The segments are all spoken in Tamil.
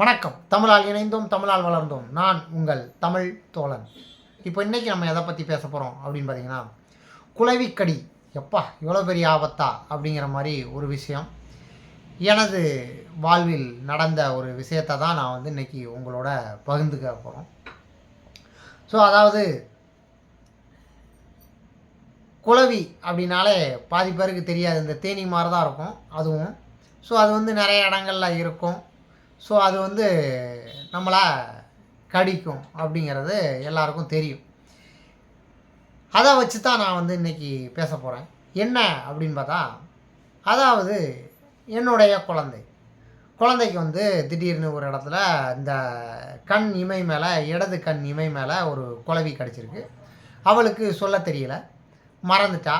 வணக்கம். தமிழால் இணைந்தோம் தமிழால் வளர்ந்தோம். நான் உங்கள் தமிழ் தோழன். இப்போ இன்றைக்கி நம்ம எதை பற்றி பேச போகிறோம் அப்படின்னு பார்த்தீங்கன்னா குலவிக்கடி. எப்பா இவ்வளோ பெரிய ஆபத்தா அப்படிங்கிற மாதிரி ஒரு விஷயம். எனது வாழ்வில் நடந்த ஒரு விஷயத்தை தான் நான் வந்து இன்னைக்கு உங்களோட பகிர்ந்துக்க போகிறோம் ஸோ அதாவது குலவி அப்படின்னாலே பாதி பேருக்கு தெரியாது. இந்த தேனி மாதிரி தான் இருக்கும் அதுவும். ஸோ அது வந்து நிறைய இடங்கள்ல இருக்கும். ஸோ அது வந்து நம்மளை கடிக்கும் அப்படிங்கிறது எல்லாருக்கும் தெரியும். அதை வச்சு தான் நான் வந்து இன்றைக்கி பேச போகிறேன் என்ன அப்படின்னு பார்த்தா அதாவது என்னுடைய குழந்தை. குழந்தைக்கு வந்து திடீர்னு ஒரு இடத்துல இந்த கண் இமை மேலே இடது கண் இமை மேலே ஒரு குலவி கிடச்சிருக்கு. அவளுக்கு சொல்ல தெரியல. மறந்துட்டா.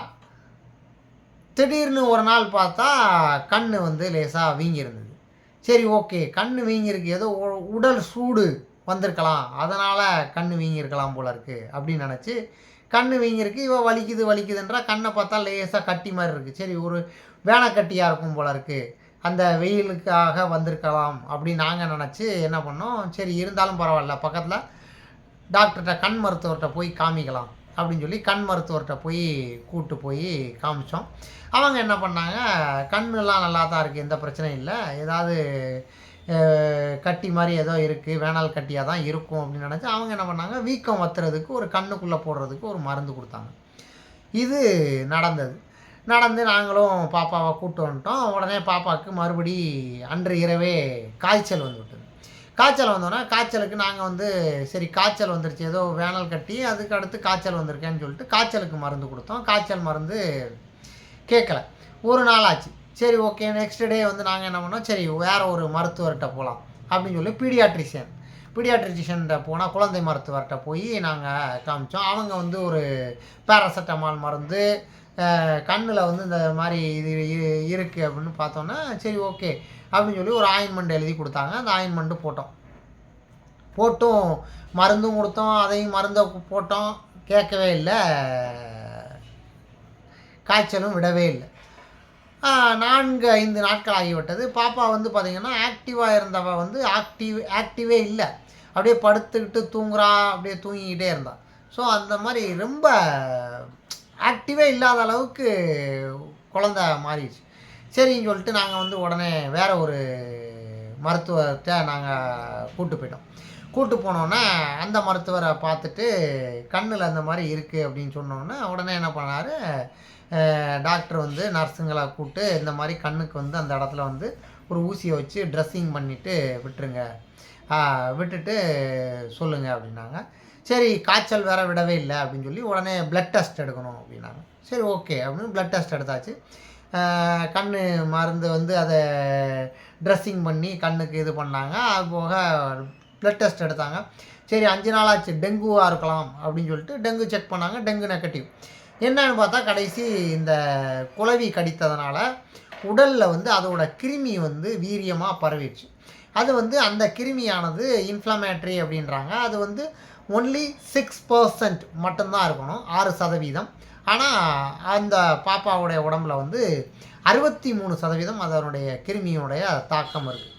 திடீர்னு ஒரு நாள் பார்த்தா கண் வந்து லேசாக வீங்கியிருந்தது. சரி ஓகே. கண் வீங்கியிருக்கு. ஏதோ உ- உடல் சூடு வந்திருக்கலாம். அதனால் கண் வீங்கியிருக்கலாம் போல இருக்குது அப்படின்னு நினச்சி கண் வீங்கியிருக்கு. இவள் வலிக்குது வலிக்குதுன்றா கண்ணை பார்த்தா லேசாக கட்டி மாதிரி இருக்குது சரி ஒரு வேனக்கட்டியாக இருக்கும் போல இருக்குது அந்த வெயிலுக்காக வந்திருக்கலாம் அப்படின்னு நாங்கள் நினச்சி என்ன பண்ணோம்? சரி இருந்தாலும் பரவாயில்ல. பக்கத்தில் டாக்டர்கிட்ட கண் மருத்துவர்கிட்ட போய் காமிக்கலாம். அப்படின்னு சொல்லி கண் மருத்துவர்கிட்ட போய் கூப்பிட்டு போய் காமிச்சோம். அவங்க என்ன பண்ணாங்க கண்ணெல்லாம் நல்லா தான் இருக்குது எந்த பிரச்சனையும் இல்லை. ஏதாவது கட்டி மாதிரி ஏதோ இருக்குது வேணால் கட்டியாக தான் இருக்கும் அப்படின்னு நினச்சி அவங்க என்ன பண்ணாங்க வீக்கம் வத்துறதுக்கு ஒரு கண்ணுக்குள்ளே போடுறதுக்கு ஒரு மருந்து கொடுத்தாங்க. இது நடந்தது. நடந்து நாங்களும் பாப்பாவை கூப்பிட்டு வந்துட்டோம். உடனே பாப்பாவுக்கு மறுபடி அன்று இரவே காய்ச்சல் வந்துவிட்டு காய்ச்சல் வந்தோன்னே காய்ச்சலுக்கு நாங்கள் வந்து சரி காய்ச்சல் வந்துருச்சு ஏதோ வேனல் கட்டி அதுக்கு அடுத்து காய்ச்சல் வந்திருக்கேன்னு சொல்லிட்டு காய்ச்சலுக்கு மருந்து கொடுத்தோம். காய்ச்சல் மருந்து கேட்கல. ஒரு நாள் ஆச்சு. சரி ஓகே நெக்ஸ்ட் டே வந்து நாங்கள் என்ன பண்ணோம்? சரி வேறு ஒரு மருத்துவர்கிட்ட போகலாம் அப்படின்னு சொல்லி பீடியாட்ரிஷியன் பீடியாட்ரிஷியன்கிட்ட போனால் குழந்தை மருத்துவர்கிட்ட போய் நாங்கள் காமிச்சோம். அவங்க வந்து ஒரு பேராசெட்டமால் மருந்து கண்ணில் வந்து இந்த மாதிரி இது இருக்குது அப்படின்னு பார்த்தோன்னா சரி ஓகே அப்படின்னு சொல்லி ஒரு ஆயின்மெண்ட் எழுதி கொடுத்தாங்க. அந்த ஆயின்மெண்ட்டு போட்டோம். போட்டும். மருந்தும் கொடுத்தோம். அதையும் மருந்தை போட்டோம். கேட்கவே இல்லை. காய்ச்சலும் விடவே இல்லை. நான்கு ஐந்து நாட்கள் ஆகிவிட்டது. பாப்பா வந்து பார்த்திங்கன்னா ஆக்டிவாக இருந்தவ வந்து ஆக்டிவ் ஆக்டிவே இல்லை. அப்படியே படுத்துக்கிட்டு தூங்குறா. அப்படியே தூங்கிக்கிட்டே இருந்தா. ஸோ அந்த மாதிரி ரொம்ப ஆக்டிவே இல்லாத அளவுக்கு குழந்த மாறிடுச்சு. சரின்னு சொல்லிட்டு நாங்கள் வந்து உடனே வேறு ஒரு மருத்துவத்தை நாங்கள் கூப்பிட்டு போயிட்டோம். கூப்பிட்டு போனோன்னே அந்த மருத்துவரை பார்த்துட்டு கண்ணில் அந்த மாதிரி இருக்குது அப்படின்னு சொன்னோன்னே உடனே என்ன பண்ணார்? டாக்டர் வந்து நர்ஸுங்களை கூப்பிட்டு இந்த மாதிரி கண்ணுக்கு வந்து அந்த இடத்துல வந்து ஒரு ஊசியை வச்சு ட்ரெஸ்ஸிங் பண்ணிவிட்டு விட்டுருங்க. விட்டுட்டு சொல்லுங்கள் அப்படின்னாங்க. சரி காய்ச்சல் வேற விடவே இல்லை அப்படின்னு சொல்லி உடனே பிளட் டெஸ்ட் எடுக்கணும் அப்படின்னாங்க. சரி ஓகே அப்படின்னு பிளட் டெஸ்ட் எடுத்தாச்சு. கண் மருந்து வந்து அதை ட்ரெஸ்ஸிங் பண்ணி கண்ணுக்கு இது பண்ணாங்க. அது போக பிளட் டெஸ்ட் எடுத்தாங்க. சரி அஞ்சு நாள் ஆச்சு டெங்குவாக இருக்கலாம் அப்படின்னு சொல்லிட்டு டெங்கு செக் பண்ணாங்க. டெங்கு நெகட்டிவ் என்னன்னு பார்த்தா கடைசி இந்த குளவி கடித்ததுனால உடலில் வந்து அதோட கிருமி வந்து வீரியமாக பரவிடுச்சு. அது வந்து அந்த கிருமியானது இன்ஃப்ளமேட்ரி அப்படின்றாங்க. அது வந்து ஒன்லி சிக்ஸ் பர்சன்ட் மட்டும்தான் இருக்கணும். ஆறு சதவீதம். ஆனால் அந்த பாப்பாவுடைய உடம்புல வந்து அறுபத்தி மூணு சதவீதம் அதனுடைய கிருமியுடைய தாக்கம் இருக்குது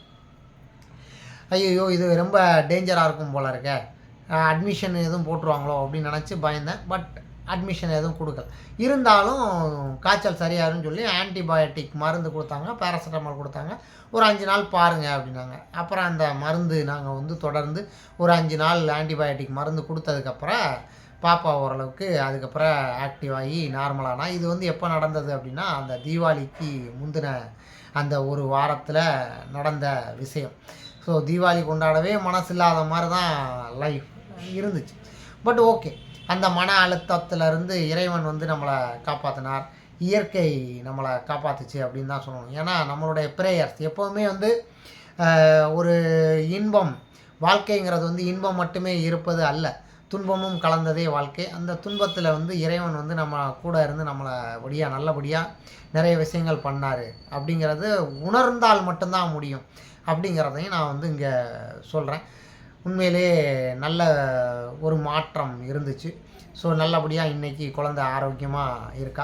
ஐயோ இது ரொம்ப டேஞ்சராக இருக்கும் போல இருக்க. அட்மிஷன் எதுவும் போட்டுருவாங்களோ அப்படின்னு நினச்சி பயந்தேன். பட் அட்மிஷன் எதுவும் கொடுக்கல. இருந்தாலும் காய்ச்சல் சரியாருன்னு சொல்லி ஆன்டிபயோட்டிக் மருந்து கொடுத்தாங்க பேராசிட்டமால் கொடுத்தாங்க. ஒரு அஞ்சு நாள் பாருங்க அப்படின்னாங்க. அப்புறம் அந்த மருந்து நாங்கள் வந்து தொடர்ந்து ஒரு அஞ்சு நாள் ஆன்டிபயோட்டிக் மருந்து கொடுத்ததுக்கப்புறம் பாப்பா ஓரளவுக்கு அதுக்கப்புறம் ஆக்டிவ் ஆகி நார்மலானா இது வந்து எப்போ நடந்தது அப்படின்னா அந்த தீபாவளிக்கு முந்தின அந்த ஒரு வாரத்தில் நடந்த விஷயம். ஸோ தீபாவளி கொண்டாடவே மனசு இல்லாத மாதிரி தான் லைஃப் இருந்துச்சு. பட் ஓகே அந்த மன அழுத்தத்திலிருந்து இறைவன் வந்து நம்மளை காப்பாற்றினார் இயற்கை நம்மளை காப்பாத்துச்சு அப்படின்னு தான் சொல்லணும். ஏன்னா நம்மளுடைய ப்ரேயர்ஸ் எப்போவுமே வந்து ஒரு இன்பம். வாழ்க்கைங்கிறது வந்து இன்பம் மட்டுமே இருப்பது அல்ல. துன்பமும் கலந்ததே வாழ்க்கை. அந்த துன்பத்தில் வந்து இறைவன் வந்து நம்ம கூட இருந்து நம்மளை படியாக நல்லபடியாக நிறைய விஷயங்கள் பண்ணார். அப்படிங்கிறது உணர்ந்தால் மட்டும்தான் முடியும். அப்படிங்கிறதையும் நான் வந்து இங்கே சொல்கிறேன் உண்மையிலே நல்ல ஒரு மாற்றம் இருந்துச்சு. ஸோ நல்லபடியாக இன்றைக்கி குழந்தை ஆரோக்கியமாக இருக்கா.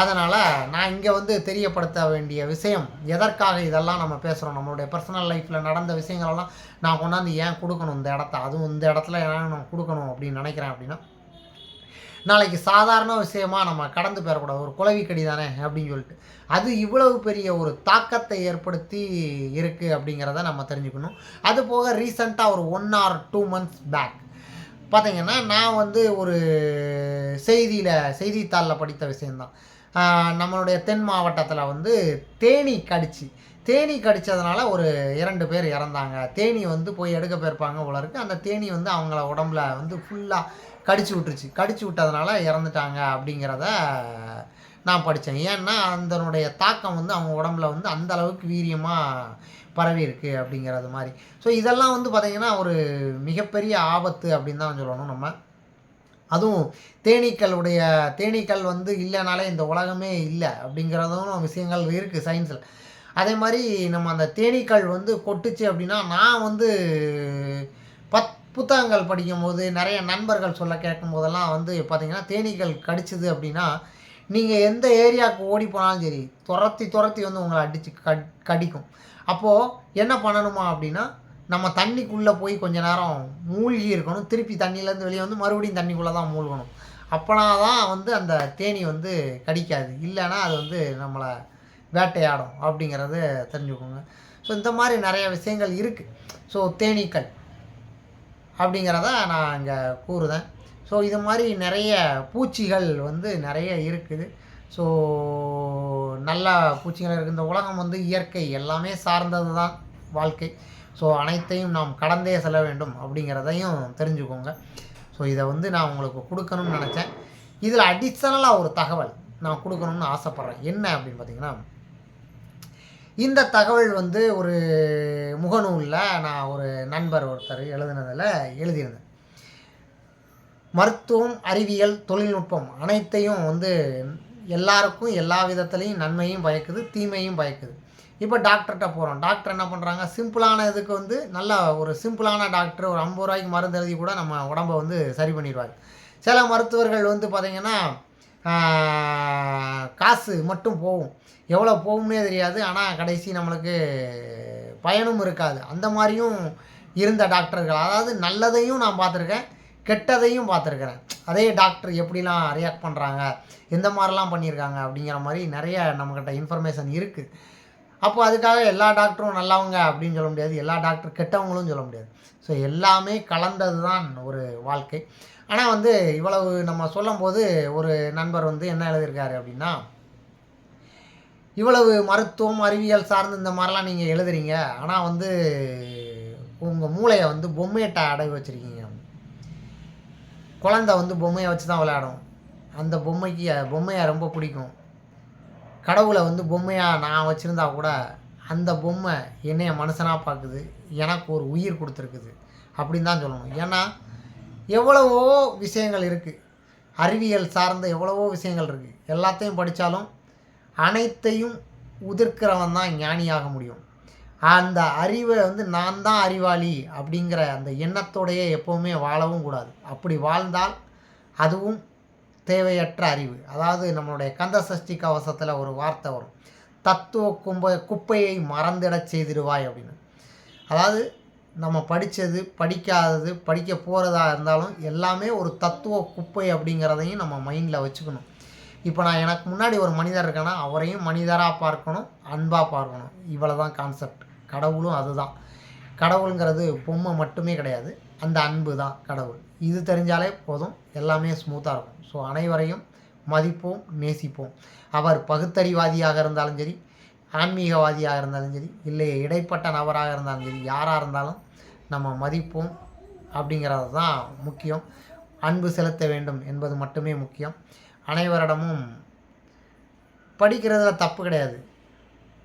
அதனால் நான் இங்கே வந்து தெரியப்படுத்த வேண்டிய விஷயம் எதற்காக இதெல்லாம் நம்ம பேசுகிறோம் நம்மளுடைய பர்சனல் லைஃப்பில் நடந்த விஷயங்களெல்லாம் நான் கொண்டாந்து ஏன் கொடுக்கணும் இந்த இடத்த? அதுவும் இந்த இடத்துல ஏன் நான் கொடுக்கணும் அப்படின்னு நினைக்கிறேன் அப்படின்னா நாளைக்கு சாதாரண விஷயமா நம்ம கடந்து போயிடக்கூடாது. ஒரு குலவிக்கடி தானே அப்படின்னு சொல்லிட்டு. அது இவ்வளவு பெரிய ஒரு தாக்கத்தை ஏற்படுத்தி இருக்குது அப்படிங்கிறத நம்ம தெரிஞ்சுக்கணும். அது போக ரீசண்டாக ஒரு one or two months back பார்த்தீங்கன்னா நான் வந்து ஒரு செய்தியில் செய்தித்தாளில் படித்த விஷயந்தான் நம்மளுடைய தென் மாவட்டத்தில் வந்து தேனி கடிச்சு தேனி கடித்ததுனால ஒரு இரண்டு பேர் இறந்தாங்க. தேனி வந்து போய் எடுக்க போயிருப்பாங்க போல அந்த தேனி வந்து அவங்கள உடம்புல வந்து ஃபுல்லாக கடிச்சு விட்டுருச்சு. கடிச்சு விட்டதுனால இறந்துட்டாங்க அப்படிங்கிறத நான் படித்தேன் ஏன்னா அதனுடைய தாக்கம் வந்து அவங்க உடம்புல வந்து அந்த அளவுக்கு வீரியமாக பரவி இருக்கு அப்படிங்கிறது மாதிரி. ஸோ இதெல்லாம் வந்து பார்த்திங்கன்னா ஒரு மிகப்பெரிய ஆபத்து அப்படின்னு தான் சொல்லணும் நம்ம. அதுவும் தேனீக்களுடைய தேனீக்கள் வந்து இல்லைனாலே இந்த உலகமே இல்லை அப்படிங்கிறதும் விஷயங்கள் இருக்குது சயின்ஸில் அதே மாதிரி நம்ம அந்த தேனீக்கள் வந்து கொட்டுச்சு அப்படின்னா நான் வந்து பத் புத்தகங்கள் படிக்கும்போது நிறைய நண்பர்கள் சொல்ல கேட்கும் போதெல்லாம் வந்து பார்த்திங்கன்னா தேனீக்கள் கடிச்சிது அப்படின்னா நீங்கள் எந்த ஏரியாவுக்கு ஓடி போனாலும் சரி துரத்தி துரத்தி வந்து உங்களை அடித்து கட் கடிக்கும். அப்போது என்ன பண்ணணுமா அப்படின்னா நம்ம தண்ணிக்குள்ளே போய் கொஞ்ச நேரம் மூழ்கி இருக்கணும். திருப்பி தண்ணியிலேருந்து வெளியே வந்து மறுபடியும் தண்ணிக்குள்ளே தான் மூழ்கணும். அப்போனா தான் வந்து அந்த தேனி வந்து கடிக்காது. இல்லைன்னா அது வந்து நம்மளை வேட்டையாடும் அப்படிங்கிறது தெரிஞ்சுக்கோங்க. ஸோ இந்த மாதிரி நிறைய விஷயங்கள் இருக்குது ஸோ தேனீக்கள் அப்படிங்கிறத நான் இங்கே கூறுதேன். ஸோ இது மாதிரி நிறைய பூச்சிகள் வந்து நிறைய இருக்குது. ஸோ நல்ல பூச்சிகள் இருக்குது இந்த உலகம் வந்து இயற்கை எல்லாமே சார்ந்தது தான் வாழ்க்கை. ஸோ அனைத்தையும் நாம் கடந்தே செல்ல வேண்டும் அப்படிங்கிறதையும் தெரிஞ்சுக்கோங்க. ஸோ இதை வந்து நான் உங்களுக்கு கொடுக்கணும்னு நினச்சேன். இதில் அடிஷ்னலாக ஒரு தகவல் நான் கொடுக்கணும்னு ஆசைப்பட்றேன். என்ன அப்படின்னு பார்த்தீங்கன்னா இந்த தகவல் வந்து ஒரு முகநூலில் நான் ஒரு நண்பர் ஒருத்தர் எழுதுனதில் எழுதியிருந்தேன். மருத்துவம் அறிவியல் தொழில்நுட்பம் அனைத்தையும் வந்து எல்லாருக்கும் எல்லா விதத்துலேயும் நன்மையும் பயக்குது தீமையும் பயக்குது. இப்போ டாக்டர்கிட்ட போகிறோம் டாக்டர் என்ன பண்ணுறாங்க சிம்பிளான இதுக்கு வந்து நல்ல ஒரு சிம்பிளான டாக்டர் ஒரு ஐம்பது ரூபாய்க்கு மருந்து எழுதி கூட நம்ம உடம்பை வந்து சரி பண்ணிடுவார் சில மருத்துவர்கள் வந்து பார்த்திங்கன்னா காசு மட்டும் போகும். எவ்வளோ போகும்னே தெரியாது. ஆனால் கடைசி நம்மளுக்கு பயனும் இருக்காது. அந்த மாதிரியும் இருந்த டாக்டர்கள். அதாவது நல்லதையும் நான் பார்த்துருக்கேன் கெட்டதையும் பார்த்துருக்குறேன். அதே டாக்டர் எப்படிலாம் ரியாக்ட் பண்ணுறாங்க எந்த மாதிரிலாம் பண்ணியிருக்காங்க அப்படிங்கிற மாதிரி நிறைய நம்மக்கிட்ட இன்ஃபர்மேஷன் இருக்குது அப்போ அதுக்காக எல்லா டாக்டரும் நல்லவங்க அப்படின்னு சொல்ல முடியாது. எல்லா டாக்டர் கெட்டவங்களும் சொல்ல முடியாது. ஸோ எல்லாமே கலந்தது தான் ஒரு வாழ்க்கை. ஆனால் வந்து இவ்வளவு நம்ம சொல்லும்போது ஒரு நண்பர் வந்து என்ன எழுதியிருக்காரு அப்படின்னா இவ்வளவு மருத்துவம் அறிவியல் சார்ந்து இந்த மாதிரிலாம் நீங்கள் எழுதுறீங்க ஆனால் வந்து உங்கள் மூளையை வந்து பொம்மையிட்ட அடகு வச்சுருக்கீங்க. குழந்தை வந்து பொம்மையை வச்சு தான் விளையாடும். அந்த பொம்மைக்கு பொம்மையை ரொம்ப பிடிக்கும். கடவுளை வந்து பொம்மையாக நான் வச்சுருந்தா கூட அந்த பொம்மை என்னைய மனுஷனாக பார்க்குது எனக்கு ஒரு உயிர் கொடுத்துருக்குது. அப்படின்னு தான் சொல்லணும். ஏன்னா எவ்வளவோ விஷயங்கள் இருக்குது அறிவியல் சார்ந்த எவ்வளவோ விஷயங்கள் இருக்குது எல்லாத்தையும் படித்தாலும் அனைத்தையும் உதிர்க்கிறவன் தான் ஞானியாக முடியும். அந்த அறிவை வந்து நான் தான் அறிவாளி அப்படிங்கிற அந்த எண்ணத்தோடையே எப்போவுமே வாழவும் கூடாது. அப்படி வாழ்ந்தால் அதுவும் தேவையற்ற அறிவு. அதாவது நம்மளுடைய கந்த சஷ்டி கவசத்தில் ஒரு வார்த்தை வரும். தத்துவ கும்ப குப்பையை மறந்திடச் செய்திடுவாய் அப்படின்னு. அதாவது நம்ம படித்தது படிக்காதது படிக்க போகிறதா இருந்தாலும் எல்லாமே ஒரு தத்துவ குப்பை அப்படிங்கிறதையும் நம்ம மைண்டில் வச்சுக்கணும். இப்போ நான் எனக்கு முன்னாடி ஒரு மனிதர் இருக்கேன்னா அவரையும் மனிதராக பார்க்கணும் அன்பாக பார்க்கணும். இவ்வளோ தான் கான்செப்ட் கடவுளும் அதுதான். கடவுளுங்கிறது பொம்மை மட்டுமே கிடையாது. அந்த அன்பு தான் கடவுள். இது தெரிஞ்சாலே போதும். எல்லாமே ஸ்மூத்தாக இருக்கும். ஸோ அனைவரையும் மதிப்போம் நேசிப்போம். அவர் பகுத்தறிவாதியாக இருந்தாலும் சரி ஆன்மீகவாதியாக இருந்தாலும் சரி இல்லை இடைப்பட்ட நபராக இருந்தாலும் சரி யாராக இருந்தாலும் நம்ம மதிப்போம் அப்படிங்கிறது தான் முக்கியம். அன்பு செலுத்த வேண்டும் என்பது மட்டுமே முக்கியம். அனைவரிடமும் படிக்கிறதுல தப்பு கிடையாது.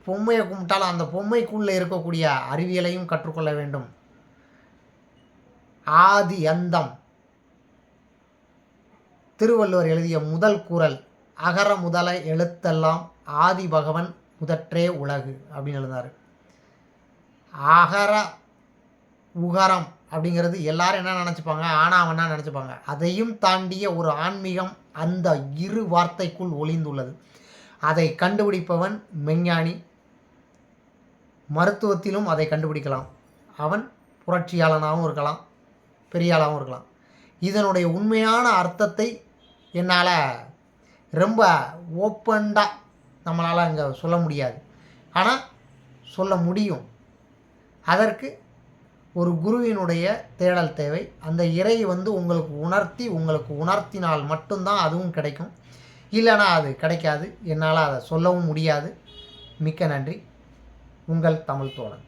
பொம்மையை கும்பிட்டாலும் அந்த பொம்மைக்குள்ளே இருக்கக்கூடிய அறிவியலையும் கற்றுக்கொள்ள வேண்டும். ஆதி அந்தம். திருவள்ளுவர் எழுதிய முதல் குரல் அகர முதல எழுத்தெல்லாம் ஆதி பகவன் முதற்றே உலகு அப்படின்னு எழுதினார். அகர உகாரம் அப்படிங்கிறது எல்லாரும் என்ன நினச்சிப்பாங்க? ஆனால் அவனா நினச்சிப்பாங்க? அதையும் தாண்டிய ஒரு ஆன்மீகம் அந்த இரு வார்த்தைக்குள் ஒளிந்துள்ளது. அதை கண்டுபிடிப்பவன் மெஞ்ஞானி. மருத்துவத்திலும் அதை கண்டுபிடிக்கலாம். அவன் புரட்சியாளனாகவும் இருக்கலாம் பெரியாளாகவும் இருக்கலாம். இதனுடைய உண்மையான அர்த்தத்தை என்னால் ரொம்ப ஓப்பண்டாக நம்மளால் அங்கே சொல்ல முடியாது. ஆனால் சொல்ல முடியும். அதற்கு ஒரு குருவினுடைய தேடல் தேவை. அந்த இறை வந்து உங்களுக்கு உணர்த்தி உங்களுக்கு உணர்த்தினால் மட்டும்தான் அதுவும் கிடைக்கும். இல்லைனா அது கிடைக்காது. என்னால் அதை சொல்லவும் முடியாது. மிக்க நன்றி. உங்கள் தமிழ் தோழன்.